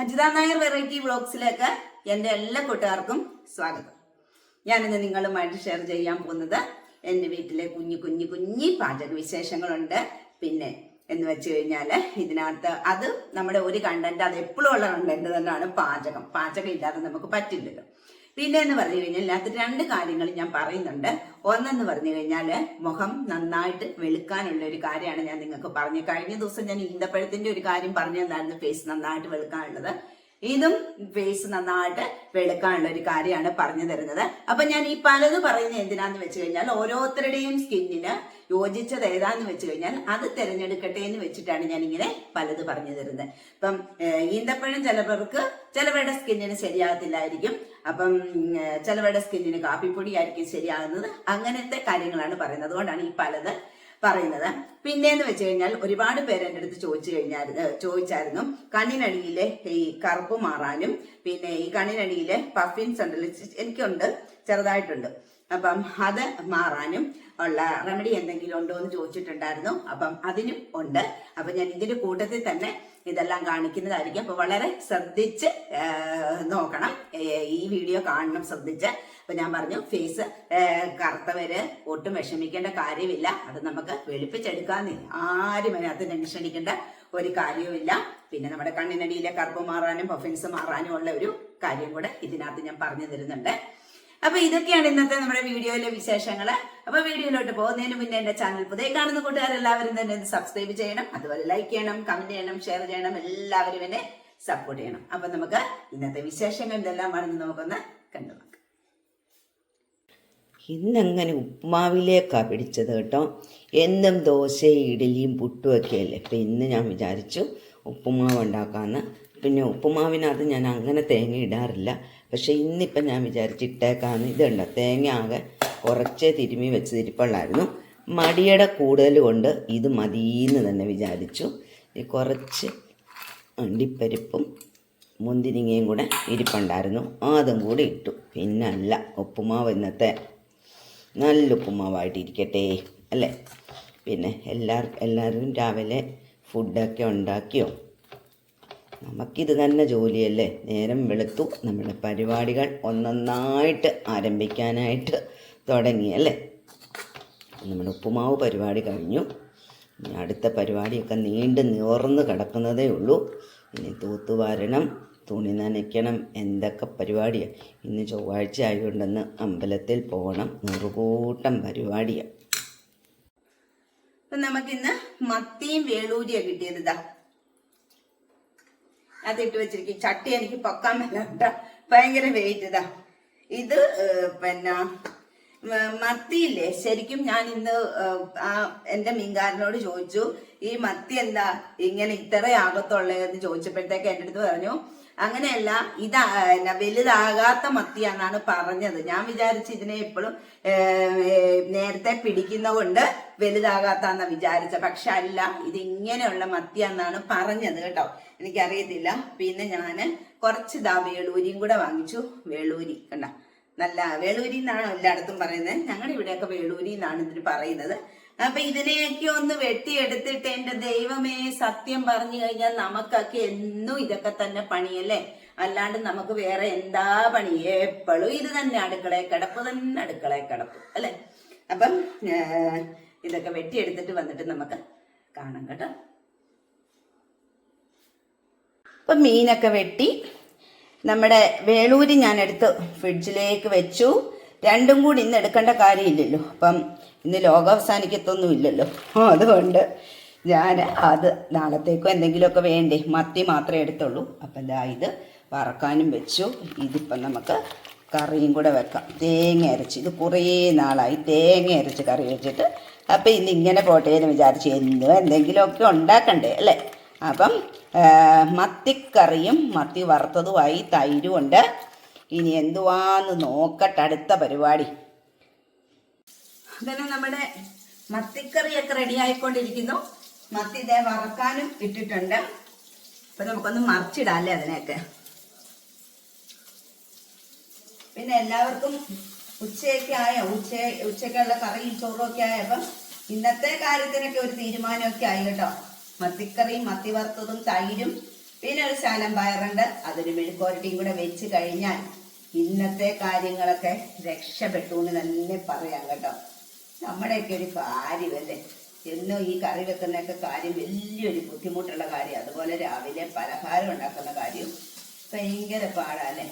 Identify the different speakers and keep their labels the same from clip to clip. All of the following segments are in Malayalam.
Speaker 1: അജിത നായർ വെറൈറ്റി വ്ളോഗ്സിലേക്ക് എന്റെ എല്ലാ കൂട്ടുകാർക്കും സ്വാഗതം. ഞാനിന്ന് നിങ്ങളുമായിട്ട് ഷെയർ ചെയ്യാൻ പോകുന്നത് എന്റെ വീട്ടിലെ കുഞ്ഞു കുഞ്ഞു കുഞ്ഞി പാചക വിശേഷങ്ങളുണ്ട്. പിന്നെ എന്ന് വെച്ച് കഴിഞ്ഞാൽ ഇതിനകത്ത് അത് നമ്മുടെ ഒരു കണ്ടന്റ് അത് എപ്പോഴും ഉള്ള കണ്ടന്റ് തന്നെയാണ് പാചകം. പാചകം ഇല്ലാതെ നമുക്ക് പറ്റില്ലല്ലോ. പിന്നെ എന്ന് പറഞ്ഞു കഴിഞ്ഞാൽ ഇതിനകത്ത് രണ്ട് കാര്യങ്ങൾ ഞാൻ പറയുന്നുണ്ട്. ഒന്നെന്ന് പറഞ്ഞു കഴിഞ്ഞാൽ മുഖം നന്നായിട്ട് വെളുക്കാനുള്ള ഒരു കാര്യമാണ് ഞാൻ നിങ്ങൾക്ക് പറഞ്ഞു. കഴിഞ്ഞ ദിവസം ഞാൻ ഈന്തപ്പഴത്തിന്റെ ഒരു കാര്യം പറഞ്ഞു തന്നായിരുന്നു ഫേസ് നന്നായിട്ട് വെളുക്കാനുള്ളത്. ഇതും ഫേസ് നന്നായിട്ട് വെളുക്കാനുള്ള ഒരു കാര്യമാണ് പറഞ്ഞു തരുന്നത്. അപ്പൊ ഞാൻ ഈ പലത് പറയുന്നത് എന്തിനാന്ന് വെച്ച് കഴിഞ്ഞാൽ ഓരോരുത്തരുടെയും സ്കിന്നിന് യോജിച്ചത് ഏതാന്ന് വെച്ച് കഴിഞ്ഞാൽ അത് തിരഞ്ഞെടുക്കട്ടെ എന്ന് വെച്ചിട്ടാണ് ഞാൻ ഇങ്ങനെ പലത് പറഞ്ഞു തരുന്നത്. ഇപ്പം ഈന്തപ്പഴം ചിലവർക്ക് ചിലവരുടെ സ്കിന്നിന് ശരിയാകത്തില്ലായിരിക്കും. അപ്പം ചിലവരുടെ സ്കിന്നിന് കാപ്പിപ്പൊടി ആയിരിക്കും ശരിയാകുന്നത്. അങ്ങനത്തെ കാര്യങ്ങളാണ് പറയുന്നത്. അതുകൊണ്ടാണ് ഈ പലത് പറയുന്നത്. പിന്നെന്ന് വെച്ച് കഴിഞ്ഞാൽ ഒരുപാട് പേര് എന്റെ അടുത്ത് ചോദിച്ചു കഴിഞ്ഞാൽ ചോദിച്ചായിരുന്നു. കണ്ണിനടിയിലെ ഈ കറുപ്പ് മാറാനും പിന്നെ ഈ കണ്ണിനടിയിലെ പഫിൻസ് ഉണ്ടല്ലോ എനിക്കുണ്ട് ചെറുതായിട്ടുണ്ട്. അപ്പം അത് മാറാനും ഉള്ള റെമഡി എന്തെങ്കിലും ഉണ്ടോ എന്ന് ചോദിച്ചിട്ടുണ്ടായിരുന്നു. അപ്പം അതിനും ഉണ്ട്. അപ്പം ഞാൻ ഇതിന്റെ കൂട്ടത്തിൽ തന്നെ ഇതെല്ലാം കാണിക്കുന്നതായിരിക്കും. അപ്പൊ വളരെ ശ്രദ്ധിച്ച് നോക്കണം. ഈ വീഡിയോ കാണണം ശ്രദ്ധിച്ച്. അപ്പം ഞാൻ പറഞ്ഞു ഫേസ് കറുത്തവര് ഒട്ടും വിഷമിക്കേണ്ട കാര്യമില്ല. അത് നമുക്ക് വെളുപ്പിച്ചെടുക്കാന്ന്. ആരും അതിനകത്ത് ടെൻഷനിക്കേണ്ട ഒരു കാര്യവുമില്ല. പിന്നെ നമ്മുടെ കണ്ണിനടിയിലെ കറുപ്പ് മാറാനും പഫിൻസ് മാറാനും ഉള്ള ഒരു കാര്യം കൂടെ ഇതിനകത്ത് ഞാൻ പറഞ്ഞു തരുന്നുണ്ട്. അപ്പൊ ഇതൊക്കെയാണ് ഇന്നത്തെ നമ്മുടെ വീഡിയോയിലെ വിശേഷങ്ങൾ അപ്പൊ വീഡിയോയിലോട്ട് പോകുന്നതിന് മുന്നേ എന്റെ ചാനൽ പുതിയ കാണുന്ന കൂട്ടുകാരെല്ലാവരും തന്നെ സബ്സ്ക്രൈബ് ചെയ്യണം. അതുപോലെ ലൈക്ക് ചെയ്യണം കമന്റ് ചെയ്യണം ഷെയർ ചെയ്യണം. എല്ലാവരും എന്നെ സപ്പോർട്ട് ചെയ്യണം. അപ്പൊ നമുക്ക് ഇന്നത്തെ വിശേഷങ്ങൾ എന്തെല്ലാമാണെന്ന് നമുക്കൊന്ന് കണ്ടു നോക്കാം.
Speaker 2: ഇന്നങ്ങനെ ഉപ്മാവിലേക്കാ പിടിച്ചത് കേട്ടോ. എന്നും ദോശയും ഇഡലിയും പുട്ടുമൊക്കെയല്ലേ. അപ്പം ഇന്ന് ഞാൻ വിചാരിച്ചു ഉപ്പുമാവ് ഉണ്ടാക്കാമെന്ന് പിന്നെ ഉപ്പുമാവിനകത്ത് ഞാൻ അങ്ങനെ തേങ്ങ ഇടാറില്ല. പക്ഷേ ഇന്നിപ്പം ഞാൻ വിചാരിച്ച് ഇട്ടേക്കാന്ന് ഇതുണ്ട്. തേങ്ങ ആകെ കുറച്ചേ തിരുമ്മി വെച്ച് തിരിപ്പുള്ളായിരുന്നു. മടിയുടെ കൂടുതൽ കൊണ്ട് ഇത് മതിയെന്ന് തന്നെ വിചാരിച്ചു. ഈ കുറച്ച് അണ്ടിപ്പരിപ്പും മുന്തിരിങ്ങയും കൂടെ ഇരിപ്പുണ്ടായിരുന്നു. അതും കൂടി ഇട്ടു. പിന്നെ അല്ല ഉപ്പുമാവ് ഇന്നത്തെ നല്ല ഉപ്പുമാവായിട്ട് ഇരിക്കട്ടെ അല്ലേ? പിന്നെ എല്ലാവർക്കും എല്ലാവരും രാവിലെ ഫുഡൊക്കെ ഉണ്ടാക്കിയോ? നമുക്കിത് തന്നെ ജോലിയല്ലേ? നേരം വെളുത്തു. നമ്മുടെ പരിപാടികൾ ഒന്നൊന്നായിട്ട് ആരംഭിക്കാനായിട്ട് തുടങ്ങി അല്ലേ? നമ്മുടെ ഉപ്പുമാവ് പരിപാടി കഴിഞ്ഞു. ഇനി അടുത്ത പരിപാടിയൊക്കെ നീണ്ട് നിവർന്ന് കിടക്കുന്നതേ ഉള്ളൂ. ഇനി തൂത്തുവാരണം തുണി നനയ്ക്കണം എന്തൊക്കെ പരിപാടിയാണ് ഇന്ന് ചൊവ്വാഴ്ച ആയതുകൊണ്ടെന്ന് അമ്പലത്തിൽ പോകണം. നൂറുകൂട്ടം പരിപാടിയാണ്
Speaker 1: അപ്പം നമുക്കിന്ന് മത്തിയും വേളൂരിയാണ് കിട്ടിയത് ഇതാ അതിട്ട് വെച്ചിരിക്കും. ചട്ടി എനിക്ക് പൊക്കാൻ മേലാട്ട ഭയങ്കര വെയിറ്റ് ഇതാ. ഇത് പിന്നെ മത്തിയില്ലേ? ശരിക്കും ഞാൻ ഇന്ന് ആ എന്റെ മീൻകാരനോട് ചോദിച്ചു ഈ മത്തി എന്താ ഇങ്ങനെ ഇത്രയാകത്തുള്ളതെന്ന് ചോദിച്ചപ്പോഴത്തേക്ക് എന്റെ അടുത്ത് പറഞ്ഞു അങ്ങനെയല്ല ഇതാ വലുതാകാത്ത മത്തിയാന്നാണ് പറഞ്ഞത്. ഞാൻ വിചാരിച്ചു ഇതിനെ എപ്പോഴും നേരത്തെ പിടിക്കുന്ന കൊണ്ട് വലുതാകാത്താന്ന വിചാരിച്ച പക്ഷെ അല്ല ഇത് ഇങ്ങനെയുള്ള മത്തിയാന്നാണ് പറഞ്ഞത് കേട്ടോ. എനിക്കറിയത്തില്ല. പിന്നെ ഞാൻ കുറച്ച് ഇതാ വേളൂരിയും കൂടെ വാങ്ങിച്ചു. വേളൂരി കണ്ട? നല്ല വേളൂരി എന്നാണ് എല്ലായിടത്തും പറയുന്നത്? ഞങ്ങളുടെ ഇവിടെയൊക്കെ വേളൂരി എന്നാണ് ഇതിന് പറയുന്നത്. അപ്പൊ ഇതിനെയൊക്കെ ഒന്ന് വെട്ടിയെടുത്തിട്ട് എന്റെ ദൈവമേ സത്യം പറഞ്ഞു കഴിഞ്ഞാൽ നമുക്കൊക്കെ എന്നും ഇതൊക്കെ തന്നെ പണിയല്ലേ? അല്ലാണ്ട് നമുക്ക് വേറെ എന്താ പണി? എപ്പോഴും ഇത് തന്നെ അടുക്കളയെ കിടപ്പ് തന്നെ അടുക്കളയെ കിടപ്പ് അല്ലെ? അപ്പം ഇതൊക്കെ വെട്ടിയെടുത്തിട്ട് വന്നിട്ട് നമുക്ക് കാണാം കേട്ടോ. അപ്പം മീനൊക്കെ വെട്ടി. നമ്മുടെ വേളൂരി ഞാൻ എടുത്ത് ഫ്രിഡ്ജിലേക്ക് വെച്ചു. രണ്ടും കൂടി ഇന്ന് എടുക്കേണ്ട കാര്യമില്ലല്ലോ. അപ്പം ഇന്ന് ലോകം അവസാനിക്കത്തൊന്നും ഇല്ലല്ലോ അതുകൊണ്ട് ഞാൻ അത് നാളത്തേക്കോ എന്തെങ്കിലുമൊക്കെ വേണ്ടേ മത്തി മാത്രമേ എടുത്തുള്ളൂ. അപ്പം ദാ ഇത് വറക്കാനും വെച്ചു. ഇതിപ്പം നമുക്ക് കറിയും കൂടെ വെക്കാം. തേങ്ങ അരച്ച്. ഇത് കുറേ നാളായി തേങ്ങ അരച്ച് കറി വെച്ചിട്ട്. അപ്പം ഇന്ന് ഇങ്ങനെ പോട്ടെ എന്ന് വിചാരിച്ച് എന്നും എന്തെങ്കിലുമൊക്കെ ഉണ്ടാക്കണ്ടേ അല്ലേ? അപ്പം മത്തിക്കറിയും മത്തി വറുത്തതുമായി തൈരും ഉണ്ട്. ഇനി എന്തുവാന്ന് നോക്കട്ടെ അടുത്ത പരിപാടി. അങ്ങനെ നമ്മുടെ മത്തിക്കറിയൊക്കെ റെഡി ആയിക്കൊണ്ടിരിക്കുന്നു. മത്തി ഇതേ വറക്കാനും ഇട്ടിട്ടുണ്ട്. അപ്പൊ നമുക്കൊന്ന് മറിച്ചിടാം അല്ലേ അതിനെയൊക്കെ? പിന്നെ എല്ലാവർക്കും ഉച്ചയൊക്കെ ആയോ? ഉച്ച ഉച്ചയ്ക്കുള്ള കറിയും ചോറും ഒക്കെ ആയപ്പം ഇന്നത്തെ കാര്യത്തിനൊക്കെ ഒരു തീരുമാനമൊക്കെ ആയി കേട്ടോ. മത്തിക്കറിയും മത്തി വറുത്തതും തൈരും പിന്നെ ഒരു ശാലം പയറുണ്ട്. അതൊരു മെഴുക്കോരട്ടിയും കൂടെ വെച്ച് കഴിഞ്ഞാൽ ഇന്നത്തെ കാര്യങ്ങളൊക്കെ രക്ഷപ്പെട്ടു എന്ന് തന്നെ പറയാം കേട്ടോ. നമ്മുടെയൊക്കെ ഒരു കാര്യമല്ലേ? എന്നും ഈ കറി വെക്കുന്നൊക്കെ കാര്യം വലിയൊരു ബുദ്ധിമുട്ടുള്ള കാര്യം. അതുപോലെ രാവിലെ പലഹാരം ഉണ്ടാക്കുന്ന കാര്യം ഭയങ്കര പാടാല്ലേ?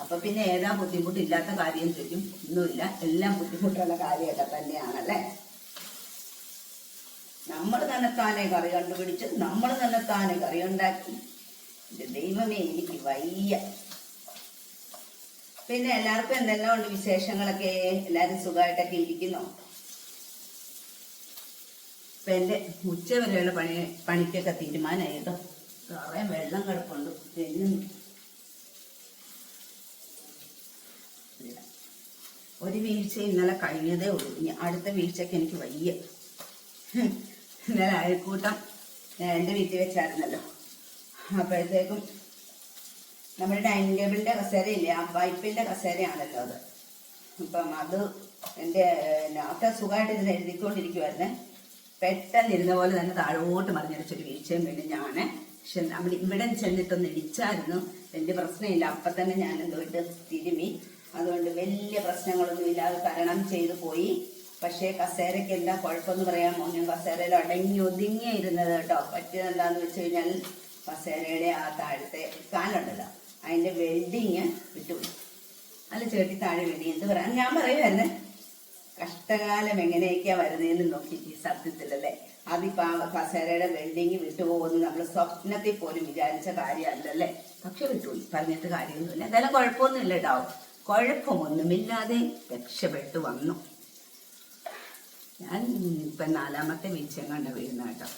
Speaker 1: അപ്പൊ പിന്നെ ഏതാ ബുദ്ധിമുട്ടില്ലാത്ത കാര്യം ചോദിക്കും. ഒന്നുമില്ല. എല്ലാം ബുദ്ധിമുട്ടുള്ള കാര്യമൊക്കെ തന്നെയാണല്ലേ? നമ്മൾ തന്നെത്താനെ കറി കണ്ടുപിടിച്ച് നമ്മൾ തന്നെത്താനെ കറി ഉണ്ടാക്കി. ദൈവമേ എനിക്ക് വയ്യ. പിന്നെ എല്ലാവർക്കും എന്തെല്ലാം ഉണ്ട് വിശേഷങ്ങളൊക്കെ? എല്ലാവരും സുഖമായിട്ടൊക്കെ ഇരിക്കുന്നു? ഇപ്പൊ എന്റെ ഉച്ച വരെയുള്ള പണി പണിക്കൊക്കെ തീരുമാനമായി കുറേ വെള്ളം കിടപ്പുണ്ട്. ഒരു വീഴ്ച ഇന്നലെ കഴിഞ്ഞതേ ഉള്ളൂ. ഇനി അടുത്ത വീഴ്ചക്ക് എനിക്ക് വയ്യ. ഇന്നലെ അയൽക്കൂട്ടം എന്റെ എന്റെ വീട്ടിൽ വെച്ചായിരുന്നല്ലോ. അപ്പോഴത്തേക്കും നമ്മുടെ ഡൈനിങ് ടേബിളിന്റെ കസേരയില്ലേ ആ പൈപ്പിന്റെ കസേരയാണല്ലോ അത്. അപ്പം അത് എന്റെ അത്ര സുഖമായിട്ട് ഇരുന്ന് എഴുതിക്കൊണ്ടിരിക്കുമായിരുന്നേ പെട്ടെന്ന് ഇരുന്ന പോലെ തന്നെ താഴോട്ട് മറിഞ്ഞടിച്ചൊരു വീഴ്ചയും വേണ്ടി ഞാൻ പക്ഷെ നമ്മൾ ഇവിടെ ചെന്നിട്ടൊന്ന് ഇടിച്ചായിരുന്നു. വലിയ പ്രശ്നമില്ല. അപ്പം തന്നെ ഞാൻ എന്തോട്ട് തിരുമി. അതുകൊണ്ട് വലിയ പ്രശ്നങ്ങളൊന്നും ഇല്ലാതെ തരണം ചെയ്തു പോയി. പക്ഷേ കസേരയ്ക്ക് എന്താ കുഴപ്പമെന്ന് പറയാമോ? ഞാൻ കസേരയിൽ അടങ്ങി ഒതുങ്ങിയിരുന്നത് കേട്ടോ. പറ്റിയത് എന്താന്ന് വെച്ച് കഴിഞ്ഞാൽ കസേരയുടെ ആ താഴത്തെ കാലുണ്ടല്ലോ. അതിന്റെ വെൽഡിങ് വിട്ടുപോയി അല്ല ചേട്ടി താഴെ വെൽഡിങ് എന്ത് പറയാം? ഞാൻ പറയുമായിരുന്നേ കഷ്ടകാലം എങ്ങനെയൊക്കെയാ വരുന്നതെന്ന് നോക്കിയിട്ട് സത്യത്തിലല്ലേ അതിപ്പോ ആ കസേരയുടെ വെൽഡിങ് വിട്ടുപോകുന്നു നമ്മൾ സ്വപ്നത്തിൽ പോലും വിചാരിച്ച കാര്യമല്ലല്ലേ? പക്ഷെ വിട്ടുപോയി. പറഞ്ഞിട്ട് കാര്യമൊന്നുമില്ല. എന്തായാലും കുഴപ്പമൊന്നുമില്ല കേട്ടോ. കുഴപ്പമൊന്നുമില്ലാതെ രക്ഷപ്പെട്ടു വന്നു. ഞാൻ ഇപ്പൊ നാലാമത്തെ വീഴ്ചയും കണ്ട വീഴുന്ന കേട്ടോ.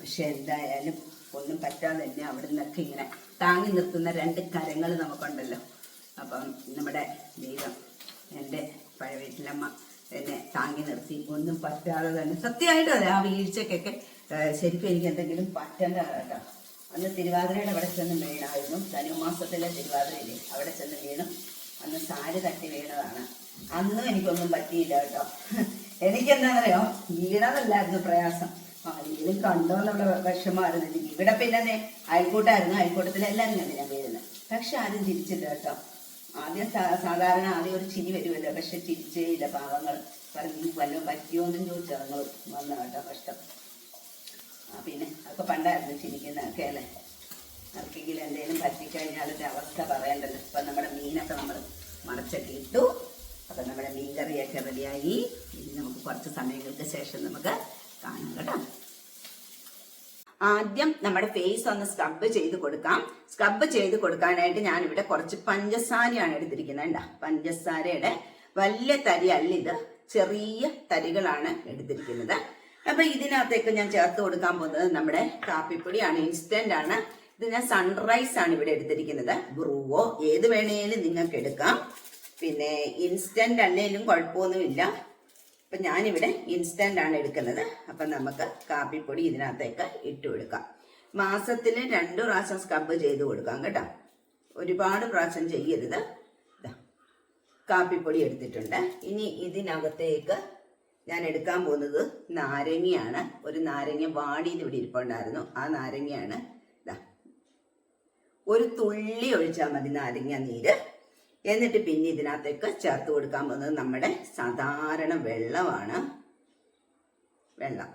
Speaker 1: പക്ഷെ എന്തായാലും ഒന്നും പറ്റാതെ തന്നെ അവിടെ നിന്നൊക്കെ ഇങ്ങനെ താങ്ങി നിർത്തുന്ന രണ്ട് കരങ്ങൾ നമുക്കുണ്ടല്ലോ. അപ്പം നമ്മുടെ ദൈവം എന്റെ പഴയ വീട്ടിലമ്മ എന്നെ താങ്ങി നിർത്തി. ഒന്നും പറ്റാതെ തന്നെ സത്യമായിട്ടും അതെ ആ വീഴ്ചക്കൊക്കെ ശരിക്കും എനിക്ക് എന്തെങ്കിലും പറ്റേണ്ടതാണ് അന്ന് തിരുവാതിരയുടെ അവിടെ ചെന്ന് വീണായിരുന്നു. ധനുമാസത്തിലെ തിരുവാതിരയില്ലേ അവിടെ ചെന്ന് വീണു. അന്ന് സാരി തട്ടി വീണതാണ്. അന്നും എനിക്കൊന്നും പറ്റിയില്ല കേട്ടോ. എനിക്കെന്താണെന്നറിയോ വീണതല്ലായിരുന്നു പ്രയാസം. ആ വീടും കണ്ടോ എന്നുള്ള വിഷമമായിരുന്നു. ഇവിടെ പിന്നെ അയൽക്കൂട്ടായിരുന്നു. അയൽക്കൂട്ടത്തിൽ എല്ലാവരും കണ്ടു ഞാൻ വരുന്നത് പക്ഷെ ആരും ചിരിച്ചില്ല കേട്ടോ. ആദ്യം സാധാരണ ആദ്യം ഒരു ചിരി വരുമല്ലോ. പക്ഷെ ചിരിച്ചേ ഇല്ല. പാവങ്ങൾ പറഞ്ഞു വല്ലതും പറ്റിയോന്നും ചോദിച്ചു. ഞങ്ങൾ വന്ന കേട്ടോ കഷ്ടം. പിന്നെ അതൊക്കെ പണ്ടായിരുന്നു ചിരിക്കുന്നതൊക്കെ അല്ലേ? ആർക്കെങ്കിലും എന്തെങ്കിലും പറ്റിക്കഴിഞ്ഞാലത്തെ അവസ്ഥ പറയണ്ടല്ലോ. ഇപ്പൊ നമ്മുടെ മീനൊക്കെ നമ്മൾ മറച്ചൊക്കെ ഇട്ടു. അപ്പൊ നമ്മുടെ മീൻ കറിയൊക്കെ റെഡിയായി. ഇനി നമുക്ക് കുറച്ച് സമയങ്ങൾക്ക് ശേഷം നമുക്ക് കാണാം കേട്ടോ. ആദ്യം നമ്മുടെ ഫേസ് ഒന്ന് സ്ക്രബ് ചെയ്ത് കൊടുക്കാം. സ്ക്രബ് ചെയ്ത് കൊടുക്കാനായിട്ട് ഞാൻ ഇവിടെ കുറച്ച് പഞ്ചസാരയാണ് എടുത്തിരിക്കുന്നത് കണ്ടാ പഞ്ചസാരയുടെ വലിയ തരി അല്ല ഇത്. ചെറിയ തരികളാണ് എടുത്തിരിക്കുന്നത്. അപ്പൊ ഇതിനകത്തേക്ക് ഞാൻ ചേർത്ത് കൊടുക്കാൻ പോകുന്നത് നമ്മുടെ കാപ്പിപ്പൊടിയാണ്. ഇൻസ്റ്റന്റ് ആണ്. ഇത് ഞാൻ സൺറൈസ് ആണ് ഇവിടെ എടുത്തിരിക്കുന്നത്. ബ്രൂവോ ഏത് വേണേലും നിങ്ങൾക്ക് എടുക്കാം. പിന്നെ ഇൻസ്റ്റന്റ് അല്ലെങ്കിലും കുഴപ്പമൊന്നുമില്ല. അപ്പൊ ഞാനിവിടെ ഇൻസ്റ്റന്റ് ആണ് എടുക്കുന്നത്. അപ്പൊ നമുക്ക് കാപ്പിപ്പൊടി ഇതിനകത്തേക്ക് ഇട്ട് കൊടുക്കാം. മാസത്തിൽ രണ്ട് പ്രാവശ്യം സ്ക്രബ് ചെയ്ത് കൊടുക്കാം കേട്ടോ. ഒരുപാട് പ്രാവശ്യം ചെയ്യരുത്. കാപ്പിപ്പൊടി എടുത്തിട്ടുണ്ട്. ഇനി ഇതിനകത്തേക്ക് ഞാൻ എടുക്കാൻ പോകുന്നത് നാരങ്ങയാണ്. ഒരു നാരങ്ങ വാടിയിൽ ഇവിടെ ഇരിപ്പുണ്ടായിരുന്നു. ആ നാരങ്ങയാണ് ഒരു തുള്ളി ഒഴിച്ചാൽ മതി നാരങ്ങ നീര്. എന്നിട്ട് പിന്നെ ഇതിനകത്തേക്ക് ചേർത്ത് കൊടുക്കാൻ പോകുന്നത് നമ്മുടെ സാധാരണ വെള്ളമാണ്. വെള്ളം.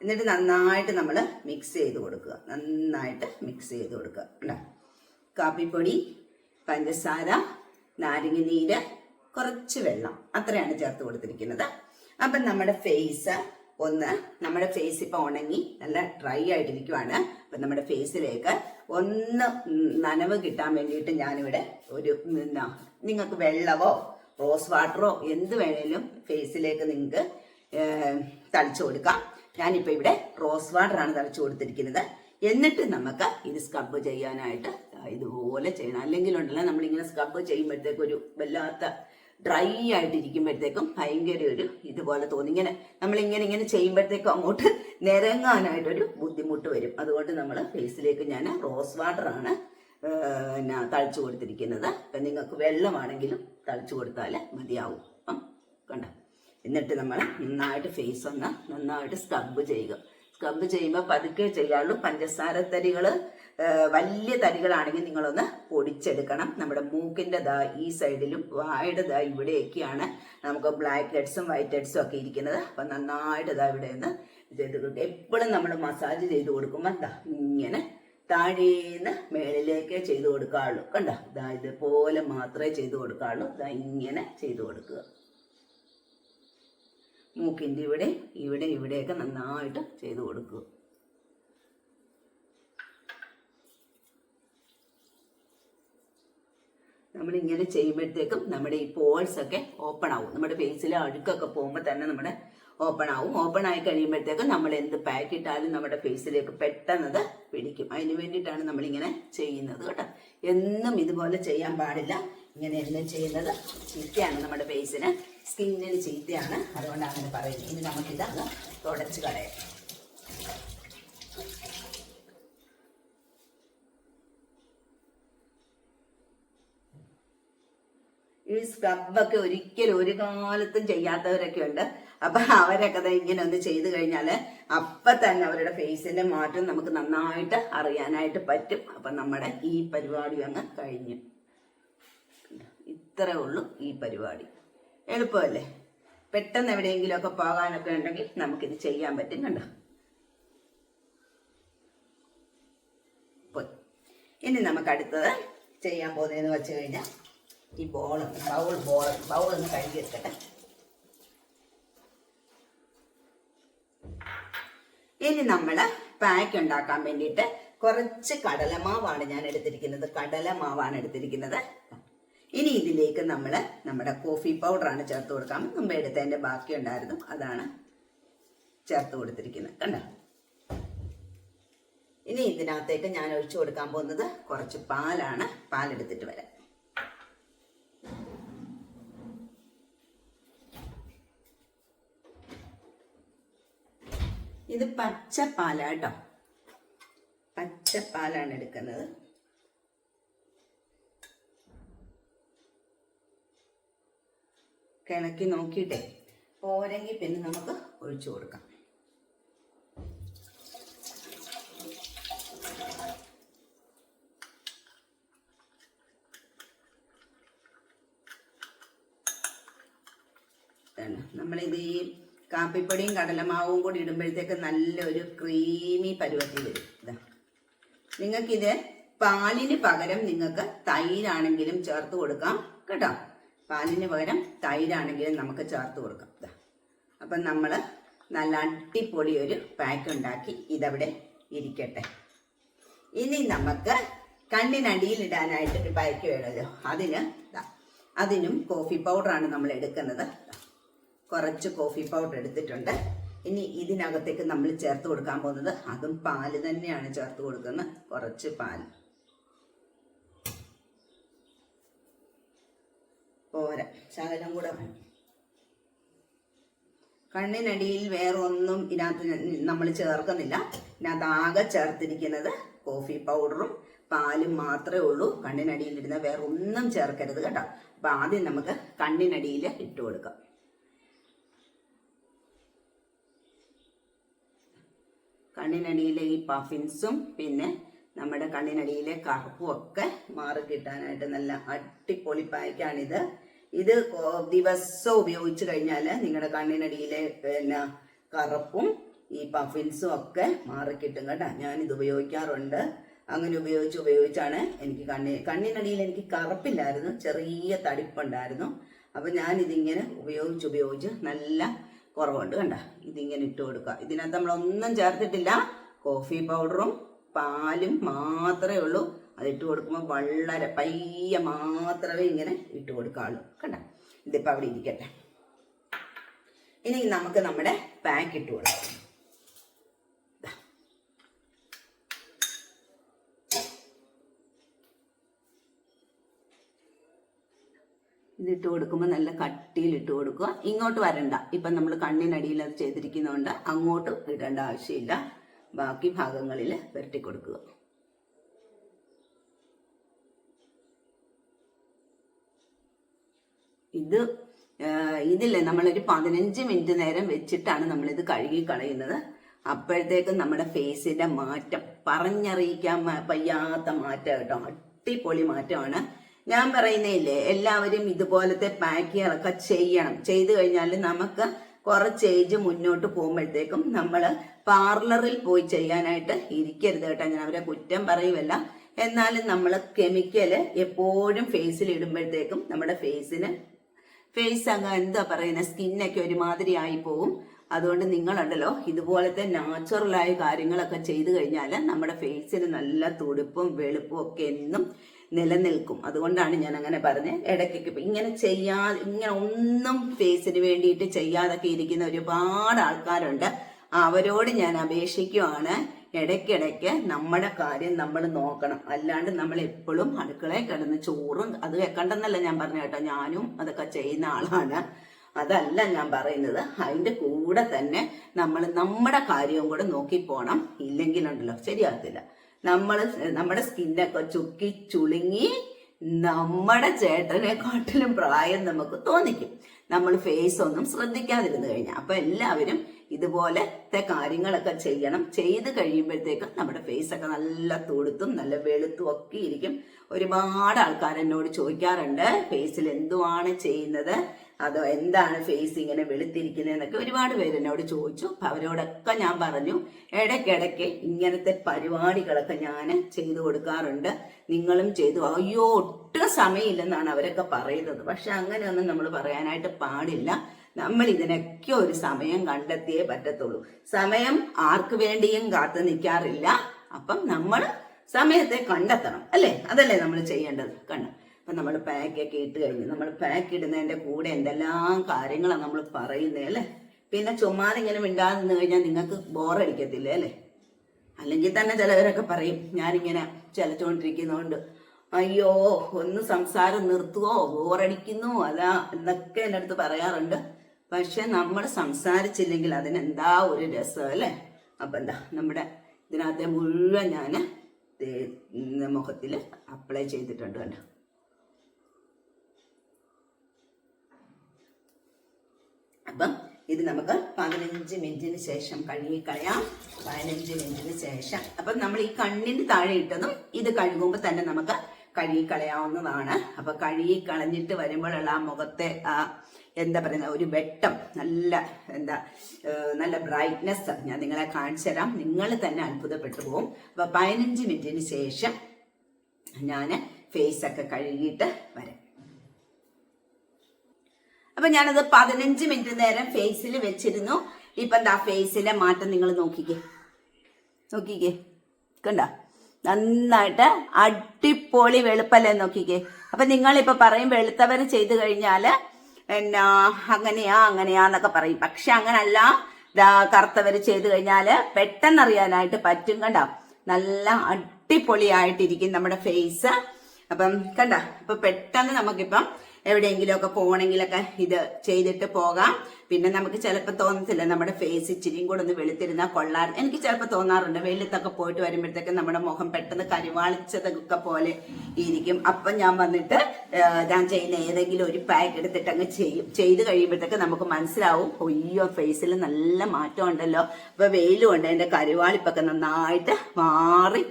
Speaker 1: എന്നിട്ട് നന്നായിട്ട് നമ്മൾ മിക്സ് ചെയ്ത് കൊടുക്കുക. നന്നായിട്ട് മിക്സ് ചെയ്ത് കൊടുക്കുക. കേട്ടോ കാപ്പിപ്പൊടി പഞ്ചസാര നാരങ്ങ നീര് കുറച്ച് വെള്ളം. അത്രയാണ് ചേർത്ത് കൊടുത്തിരിക്കുന്നത്. അപ്പം നമ്മുടെ ഫേസ് ഒന്ന് നമ്മുടെ ഫേസ് ഇപ്പൊ ഉണങ്ങി നല്ല ഡ്രൈ ആയിട്ടിരിക്കുവാണ്. അപ്പൊ നമ്മുടെ ഫേസിലേക്ക് ഒന്ന് നനവ് കിട്ടാൻ വേണ്ടിയിട്ട് ഞാനിവിടെ ഒരു നിങ്ങൾക്ക് വെള്ളമോ റോസ് വാട്ടറോ എന്ത് വേണേലും ഫേസിലേക്ക് നിങ്ങൾക്ക് തളിച്ചു കൊടുക്കാം. ഞാനിപ്പോ ഇവിടെ റോസ് വാട്ടറാണ് തളിച്ചു കൊടുത്തിരിക്കുന്നത്. എന്നിട്ട് നമുക്ക് ഇത് സ്ക്രബ് ചെയ്യാനായിട്ട് ഇതുപോലെ ചെയ്യണം. അല്ലെങ്കിൽ ഉണ്ടല്ലോ നമ്മളിങ്ങനെ സ്ക്രബ് ചെയ്യുമ്പോഴത്തേക്ക് ഒരു വല്ലാത്ത ഡ്രൈ ആയിട്ടിരിക്കുമ്പോഴത്തേക്കും ഭയങ്കര ഒരു ഇതുപോലെ തോന്നി. ഇങ്ങനെ നമ്മൾ ഇങ്ങനെ ഇങ്ങനെ ചെയ്യുമ്പോഴത്തേക്കും അങ്ങോട്ട് നിരങ്ങാനായിട്ടൊരു ബുദ്ധിമുട്ട് വരും. അതുകൊണ്ട് നമ്മൾ ഫേസിലേക്ക് ഞാൻ റോസ് വാട്ടറാണ് പിന്നെ തളിച്ചു കൊടുത്തിരിക്കുന്നത്. അപ്പം നിങ്ങൾക്ക് വെള്ളമാണെങ്കിലും തളിച്ചു കൊടുത്താൽ മതിയാവും. അപ്പം കണ്ട? എന്നിട്ട് നമ്മൾ നന്നായിട്ട് ഫേസ് ഒന്ന് നന്നായിട്ട് സ്ക്രബ് ചെയ്യുക. സ്ക്രബ് ചെയ്യുമ്പോൾ പതുക്കെ ചെയ്യാറുള്ളൂ. പഞ്ചസാര തരികൾ വലിയ തരികളാണെങ്കിൽ നിങ്ങളൊന്ന് പൊടിച്ചെടുക്കണം. നമ്മുടെ മൂക്കിന്റെ ദാ ഈ സൈഡിലും വായുടെ ദാ ഇവിടെയൊക്കെയാണ് നമുക്ക് ബ്ലാക്ക് ഹെഡ്സും വൈറ്റ് ഹെഡ്സും ഒക്കെ ഇരിക്കുന്നത്. അപ്പം നന്നായിട്ട് ദാ ഇവിടെ ഒന്ന് ചെയ്ത് കൊടുക്കുക എപ്പോഴും നമ്മൾ മസാജ് ചെയ്ത് കൊടുക്കുമ്പോൾ എന്താ ഇങ്ങനെ താഴേന്ന് മേളിലേക്ക് ചെയ്ത് കൊടുക്കാറുള്ളൂ കണ്ടോ? ഇതാ ഇതുപോലെ മാത്രമേ ചെയ്ത് കൊടുക്കാറുള്ളൂ ഇതാ ഇങ്ങനെ ചെയ്ത് കൊടുക്കുക. മൂക്കിന്റെ ഇവിടെ ഇവിടെ ഇവിടെയൊക്കെ നന്നായിട്ട് ചെയ്ത് കൊടുക്കുക. നമ്മൾ ഇങ്ങനെ ചെയ്യുമ്പോഴത്തേക്കും നമ്മുടെ ഈ പോൾസ് ഒക്കെ ഓപ്പൺ ആവും. നമ്മുടെ ഫേസിലെ അഴുക്കൊക്കെ പോകുമ്പോൾ തന്നെ നമ്മുടെ ഓപ്പൺ ആവും. ഓപ്പൺ ആയി കഴിയുമ്പോഴത്തേക്കും നമ്മൾ എന്ത് പാക്ക് ഇട്ടാലും നമ്മുടെ ഫേസിലേക്ക് പെട്ടെന്നത് പിടിക്കും. അതിന് വേണ്ടിയിട്ടാണ് നമ്മളിങ്ങനെ ചെയ്യുന്നത് കേട്ടോ. എന്നും ഇതുപോലെ ചെയ്യാൻ പാടില്ല. ഇങ്ങനെ എന്നും ചെയ്യുന്നത് ചീത്തയാണ് നമ്മുടെ ഫേസിന് സ്കിന്നിന് ചീത്തയാണ്. അതുകൊണ്ടാണ് അങ്ങനെ പറയുന്നത്. ഇനി നമുക്കിത് തുടച്ച് കളയാം. ഈ സ്ക്രബൊക്കെ ഒരിക്കലും ഒരു കാലത്തും ചെയ്യാത്തവരൊക്കെ ഉണ്ട്. അപ്പൊ അവരൊക്കെ ഇങ്ങനെ ഒന്ന് ചെയ്തു കഴിഞ്ഞാൽ അപ്പൊ തന്നെ അവരുടെ ഫേസിന്റെ മാറ്റം നമുക്ക് നന്നായിട്ട് അറിയാനായിട്ട് പറ്റും. അപ്പൊ നമ്മുടെ ഈ പരിപാടി അങ്ങ് കഴിഞ്ഞു. ഇത്രേ ഉള്ളൂ ഈ പരിപാടി. എളുപ്പമല്ലേ? പെട്ടെന്ന് എവിടെയെങ്കിലും ഒക്കെ പോകാനൊക്കെ ഉണ്ടെങ്കിൽ നമുക്കിത് ചെയ്യാൻ പറ്റും കണ്ടോ? പോയി. ഇനി നമുക്ക് അടുത്തത് ചെയ്യാൻ പോകുന്നതെന്ന് വെച്ച് കഴിഞ്ഞാൽ ഈ ബോൾ ബൗൾ ബോൾ ബൗൾ ഒന്ന് കഴുകി വെക്കട്ടെ ഇനി നമ്മൾ പാക്ക് ഉണ്ടാക്കാൻ വേണ്ടിയിട്ട് കുറച്ച് കടലമാവാണ് ഞാൻ എടുത്തിരിക്കുന്നത്. കടലമാവാണ് എടുത്തിരിക്കുന്നത്. ഇനി ഇതിലേക്ക് നമ്മൾ നമ്മുടെ കോഫി പൗഡറാണ് ചേർത്ത് കൊടുക്കാൻ മുമ്പ് എടുത്തതിന്റെ ബാക്കി ഉണ്ടായിരുന്നു. അതാണ് ചേർത്ത് കൊടുത്തിരിക്കുന്നത്. കണ്ടോ? ഇനി ഇതിനകത്തേക്ക് ഞാൻ ഒഴിച്ചു കൊടുക്കാൻ പോകുന്നത് കുറച്ച് പാലാണ്. പാലെടുത്തിട്ട് വരാം. ഇത് പച്ച പച്ചപ്പാലാ കേട്ടോ. പച്ചപ്പാലാണ് എടുക്കുന്നത്. കിളക്കി നോക്കിയിട്ടേ പോരെങ്കിൽ പിന്നെ നമുക്ക് ഒഴിച്ചു കൊടുക്കാം. നമ്മൾ ഈ കാപ്പിപ്പൊടിയും കടലമാവും കൂടി ഇടുമ്പോഴത്തേക്ക് നല്ലൊരു ക്രീമി പരുവത്തിൽ വരും. നിങ്ങൾക്കിത് പാലിന് പകരം നിങ്ങൾക്ക് തൈരാണെങ്കിലും ചേർത്ത് കൊടുക്കാം കേട്ടോ. പാലിന് പകരം തൈരാണെങ്കിലും നമുക്ക് ചേർത്ത് കൊടുക്കാം. ഇതാ. അപ്പം നമ്മൾ നല്ല അടിപൊളി ഒരു പാക്ക് ഉണ്ടാക്കി ഇതവിടെ ഇരിക്കട്ടെ. ഇനി നമുക്ക് കണ്ണിനടിയിൽ ഇടാനായിട്ട് ഒരു പാക്ക് വേണമല്ലോ. അതിന് അതിനും കോഫി പൗഡറാണ് നമ്മൾ എടുക്കുന്നത്. കുറച്ച് കോഫി പൗഡർ എടുത്തിട്ടുണ്ട്. ഇനി ഇതിനകത്തേക്ക് നമ്മൾ ചേർത്ത് കൊടുക്കാൻ പോകുന്നത് അതും പാൽ തന്നെയാണ് ചേർത്ത് കൊടുക്കുന്നത്. കുറച്ച് പാൽ പോരാ ശകലം കൂടെ കണ്ണിനടിയിൽ വേറൊന്നും ഇതിനകത്ത് നമ്മൾ ചേർക്കുന്നില്ല. ഇതിനകത്ത് ആകെ ചേർത്തിരിക്കുന്നത് കോഫി പൗഡറും പാലും മാത്രമേ ഉള്ളൂ. കണ്ണിനടിയിൽ ഇടുന്ന വേറെ ഒന്നും ചേർക്കരുത് കേട്ടോ. അപ്പൊ ആദ്യം നമുക്ക് കണ്ണിനടിയിൽ ഇട്ട് കൊടുക്കാം. കണ്ണിനടിയിലെ ഈ പഫിൻസും പിന്നെ നമ്മുടെ കണ്ണിനടിയിലെ കറുപ്പും ഒക്കെ മാറി കിട്ടാനായിട്ട് നല്ല അടിപൊളി പായ്ക്കാണിത് ഇത് ദിവസവും ദിവസം ഉപയോഗിച്ച് കഴിഞ്ഞാൽ നിങ്ങളുടെ കണ്ണിനടിയിലെ പിന്നെ കറുപ്പും ഈ പഫിൻസും ഒക്കെ മാറി കിട്ടും കേട്ടോ. ഞാനിത് ഉപയോഗിക്കാറുണ്ട്. അങ്ങനെ ഉപയോഗിച്ച് ഉപയോഗിച്ചാണ് എനിക്ക് കണ്ണി കണ്ണിനടിയിൽ എനിക്ക് കറുപ്പില്ലായിരുന്നു ചെറിയ തടിപ്പുണ്ടായിരുന്നു. അപ്പം ഞാനിതിങ്ങനെ ഉപയോഗിച്ച് ഉപയോഗിച്ച് നല്ല കുറവുണ്ട് കണ്ട. ഇതിങ്ങനെ ഇട്ട് കൊടുക്കുക. ഇതിനകത്ത് നമ്മളൊന്നും ചേർത്തിട്ടില്ല. കോഫി പൗഡറും പാലും മാത്രമേ ഉള്ളൂ. അത് ഇട്ട് കൊടുക്കുമ്പോൾ വളരെ പയ്യെ മാത്രമേ ഇങ്ങനെ ഇട്ട് കൊടുക്കാവുള്ളൂ കണ്ട. ഇതിപ്പോൾ അവിടെ ഇരിക്കട്ടെ. ഇനി നമുക്ക് നമ്മുടെ പാക്ക് ഇട്ട് കൊടുക്കാം. ഇതിട്ട് കൊടുക്കുമ്പോൾ നല്ല കട്ടിയിൽ ഇട്ട് കൊടുക്കുക. ഇങ്ങോട്ട് വരണ്ട. ഇപ്പം നമ്മൾ കണ്ണിനടിയിൽ അത് ചെയ്തിരിക്കുന്നതുകൊണ്ട് അങ്ങോട്ട് ഇടേണ്ട ആവശ്യമില്ല. ബാക്കി ഭാഗങ്ങളിൽ പുരട്ടി കൊടുക്കുക. ഇത് ഇതിൽ നമ്മളൊരു പതിനഞ്ച് മിനിറ്റ് നേരം വെച്ചിട്ടാണ് നമ്മളിത് കഴുകി കളയുന്നത്. അപ്പോഴത്തേക്കും നമ്മുടെ ഫേസിന്റെ മാറ്റം. പറഞ്ഞറിയിക്കാൻ പയ്യാത്ത മാറ്റം കേട്ടോ. അടിപൊളി മാറ്റമാണ്. ഞാൻ പറയുന്നില്ലേ എല്ലാവരും ഇതുപോലത്തെ പാക്കിങ്ങളൊക്കെ ചെയ്യണം. ചെയ്തു കഴിഞ്ഞാൽ നമുക്ക് കുറച്ച് ഏജ് മുന്നോട്ട് പോകുമ്പോഴത്തേക്കും നമ്മൾ പാർലറിൽ പോയി ചെയ്യാനായിട്ട് ഇരിക്കരുത് കേട്ടോ. ഞാൻ അവരെ കുറ്റം പറയുമല്ല എന്നാലും നമ്മൾ കെമിക്കൽ എപ്പോഴും ഫേസിൽ ഇടുമ്പോഴത്തേക്കും നമ്മുടെ ഫേസിന് ഫേസ് അങ്ങ് എന്താ പറയുന്ന സ്കിന്നൊക്കെ ഒരുമാതിരി ആയി പോകും അതുകൊണ്ട് നിങ്ങളുണ്ടല്ലോ ഇതുപോലത്തെ നാച്ചുറലായ കാര്യങ്ങളൊക്കെ ചെയ്തു കഴിഞ്ഞാൽ നമ്മുടെ ഫേസിന് നല്ല തുടുപ്പും വെളുപ്പും ഒക്കെ എന്നും നിലനിൽക്കും. അതുകൊണ്ടാണ് ഞാൻ അങ്ങനെ പറഞ്ഞത് ഇടയ്ക്കൊക്കെ ഇങ്ങനെ ചെയ്യാ ഇങ്ങനെ ഒന്നും ഫേസിന് വേണ്ടിയിട്ട് ചെയ്യാതൊക്കെ ഇരിക്കുന്ന ഒരുപാട് ആൾക്കാരുണ്ട്. അവരോട് ഞാൻ അപേക്ഷിക്കുവാണ്. ഇടയ്ക്കിടയ്ക്ക് നമ്മുടെ കാര്യം നമ്മൾ നോക്കണം. അല്ലാണ്ട് നമ്മൾ എപ്പോഴും അടുക്കളയിൽ കിടന്ന് ചോറും അത് വെക്കണ്ടെന്നല്ല ഞാൻ പറഞ്ഞ കേട്ടോ ഞാനും അതൊക്കെ ചെയ്യുന്ന ആളാണ്. അതല്ല ഞാൻ പറയുന്നത്. അതിന്റെ കൂടെ തന്നെ നമ്മൾ നമ്മുടെ കാര്യവും കൂടെ നോക്കി പോണം ഇല്ലെങ്കിലുണ്ടല്ലോ ശരിയാകത്തില്ല നമ്മൾ നമ്മുടെ സ്കിന്നൊക്കെ ചുക്കി ചുളുങ്ങി നമ്മുടെ ചേട്ടനെക്കാട്ടിലും പ്രായം നമുക്ക് തോന്നിക്കും. നമ്മൾ ഫേസ് ഒന്നും ശ്രദ്ധിക്കാതിരുന്നു കഴിഞ്ഞാൽ അപ്പൊ എല്ലാവരും ഇതുപോലത്തെ കാര്യങ്ങളൊക്കെ ചെയ്യണം. ചെയ്ത് കഴിയുമ്പോഴത്തേക്കും നമ്മുടെ ഫേസ് ഒക്കെ നല്ല തുടുത്തും നല്ല വെളുത്തും ഒക്കെ ഇരിക്കും. ഒരുപാട് ആൾക്കാർ എന്നോട് ചോദിക്കാറുണ്ട് ഫേസിൽ എന്തുവാണ് ചെയ്യുന്നത്? അതോ എന്താണ് ഫേസ് ഇങ്ങനെ വെളുത്തിരിക്കുന്നത് എന്നൊക്കെ ഒരുപാട് പേര് എന്നോട് ചോദിച്ചു. അപ്പൊ അവരോടൊക്കെ ഞാൻ പറഞ്ഞു ഇടയ്ക്കിടയ്ക്ക് ഇങ്ങനത്തെ പരിപാടികളൊക്കെ ഞാൻ ചെയ്തു കൊടുക്കാറുണ്ട്. നിങ്ങളും ചെയ്തു അയ്യോ ഒട്ടും സമയമില്ലെന്നാണ് അവരൊക്കെ പറയുന്നത്. പക്ഷെ അങ്ങനെയൊന്നും നമ്മൾ പറയാനായിട്ട് പാടില്ല. നമ്മൾ ഇതിനൊക്കെ ഒരു സമയം കണ്ടെത്തിയേ പറ്റത്തുള്ളൂ. സമയം ആർക്ക് വേണ്ടിയും കാത്തു നിൽക്കാറില്ല. അപ്പം നമ്മൾ സമയത്തെ കണ്ടെത്തണം. അല്ലേ? അതല്ലേ നമ്മൾ ചെയ്യേണ്ടത്. കണ്ടു? അപ്പം നമ്മൾ പാക്കൊക്കെ ഇട്ട് കഴിഞ്ഞു നമ്മൾ പാക്ക് ഇടുന്നതിന്റെ കൂടെ എന്തെല്ലാം കാര്യങ്ങളാണ് നമ്മൾ പറയുന്നത് അല്ലേ? പിന്നെ ചുമ്മാതെ ഇങ്ങനെ മിണ്ടാതെ നിന്ന് കഴിഞ്ഞാൽ നിങ്ങൾക്ക് ബോറടിക്കത്തില്ലേ അല്ലേ? അല്ലെങ്കിൽ തന്നെ ചിലവരൊക്കെ പറയും ഞാനിങ്ങനെ ചിലച്ചുകൊണ്ടിരിക്കുന്നതുകൊണ്ട് അയ്യോ ഒന്ന് സംസാരം നിർത്തുവോ? ബോറടിക്കുന്നു അതാ എന്നൊക്കെ എന്റെ അടുത്ത് പറയാറുണ്ട്. പക്ഷെ നമ്മൾ സംസാരിച്ചില്ലെങ്കിൽ അതിനെന്താ ഒരു രസം അല്ലേ? അപ്പം എന്താ നമ്മുടെ ഇതിനകത്തെ മുഴുവൻ ഞാൻ മുഖത്തിൽ അപ്ലൈ ചെയ്തിട്ടുണ്ട് കണ്ടോ? അപ്പം ഇത് നമുക്ക് പതിനഞ്ച് മിനിറ്റിന് ശേഷം കഴുകി കളയാം. പതിനഞ്ച് മിനിറ്റിന് ശേഷം. അപ്പം നമ്മൾ ഈ കണ്ണിന് താഴെ ഇട്ടതും ഇത് കഴുകുമ്പോൾ തന്നെ നമുക്ക് കഴുകി കളയാവുന്നതാണ്. അപ്പൊ കഴുകി കളഞ്ഞിട്ട് വരുമ്പോഴുള്ള ആ മുഖത്തെ ആ എന്താ പറയുന്ന ഒരു വെട്ടം നല്ല എന്താ നല്ല ബ്രൈറ്റ്നെസ് ഞാൻ നിങ്ങളെ കാണിച്ചു തരാം. നിങ്ങൾ തന്നെ അത്ഭുതപ്പെട്ടു പോകും അപ്പൊ പതിനഞ്ച് മിനിറ്റിന് ശേഷം ഞാൻ ഫേസ് ഒക്കെ കഴുകിയിട്ട് വരാം. അപ്പൊ ഞാനത് പതിനഞ്ച് മിനിറ്റ് നേരം ഫേസിൽ വെച്ചിരുന്നു. ഇപ്പൊ എന്താ ഫേസിലെ മാറ്റം നിങ്ങൾ നോക്കിക്കേ. നോക്കിക്കേ. കണ്ട? നന്നായിട്ട് അടിപൊളി വെളുപ്പല്ലേ നോക്കിക്കേ. അപ്പൊ നിങ്ങളിപ്പോ പറയും വെളുത്തവര് ചെയ്തു കഴിഞ്ഞാൽ എന്നാ അങ്ങനെയാ അങ്ങനെയാന്നൊക്കെ പറയും. പക്ഷെ അങ്ങനല്ല. ദാ കറുത്തവര് ചെയ്തു കഴിഞ്ഞാൽ പെട്ടെന്ന് അറിയാനായിട്ട് പറ്റും കണ്ട? നല്ല അടിപൊളിയായിട്ടിരിക്കും നമ്മുടെ ഫേസ് അപ്പം കണ്ട? ഇപ്പൊ പെട്ടെന്ന് നമുക്കിപ്പം എവിടെയെങ്കിലും ഒക്കെ പോകണമെങ്കിലൊക്കെ ഇത് ചെയ്തിട്ട് പോകാം. പിന്നെ നമുക്ക് ചിലപ്പോൾ തോന്നത്തില്ല നമ്മുടെ ഫേസ് ഇച്ചിരിയും കൂടെ ഒന്ന് വെളുത്തിരുന്നാൽ കൊള്ളാൻ എനിക്ക് ചിലപ്പോൾ തോന്നാറുണ്ട് വെയിലത്തൊക്കെ പോയിട്ട് വരുമ്പോഴത്തേക്ക് നമ്മുടെ മുഖം പെട്ടെന്ന് കരിവാളിച്ചതൊക്കെ പോലെ ഇരിക്കും. അപ്പം ഞാൻ വന്നിട്ട് ഞാൻ ചെയ്യുന്ന ഏതെങ്കിലും ഒരു പാക്ക് എടുത്തിട്ട് അങ്ങ് ചെയ്യും. ചെയ്ത് കഴിയുമ്പോഴത്തേക്ക് നമുക്ക് മനസ്സിലാവും ഒയ്യോ ഫേസിൽ നല്ല മാറ്റം ഉണ്ടല്ലോ. അപ്പൊ വെയിലും ഉണ്ട് എന്റെ കരുവാളിപ്പൊക്കെ നന്നായിട്ട് മാറി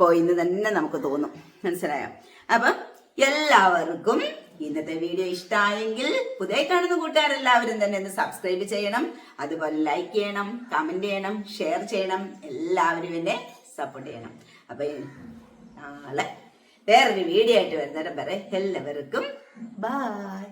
Speaker 1: പോയിന്ന് തന്നെ നമുക്ക് തോന്നും. മനസ്സിലായോ? അപ്പം എല്ലാവർക്കും ഇന്നത്തെ വീഡിയോ ഇഷ്ടമായെങ്കിൽ പുതിയ കാണുന്ന കൂട്ടുകാരെല്ലാവരും തന്നെ ഒന്ന് സബ്സ്ക്രൈബ് ചെയ്യണം. അതുപോലെ ലൈക്ക് ചെയ്യണം കമന്റ് ചെയ്യണം ഷെയർ ചെയ്യണം. എല്ലാവരും എന്നെ സപ്പോർട്ട് ചെയ്യണം. അപ്പൊ നാളെ വേറൊരു വീഡിയോ ആയിട്ട് വരുന്നേരം വരെ എല്ലാവർക്കും ബൈ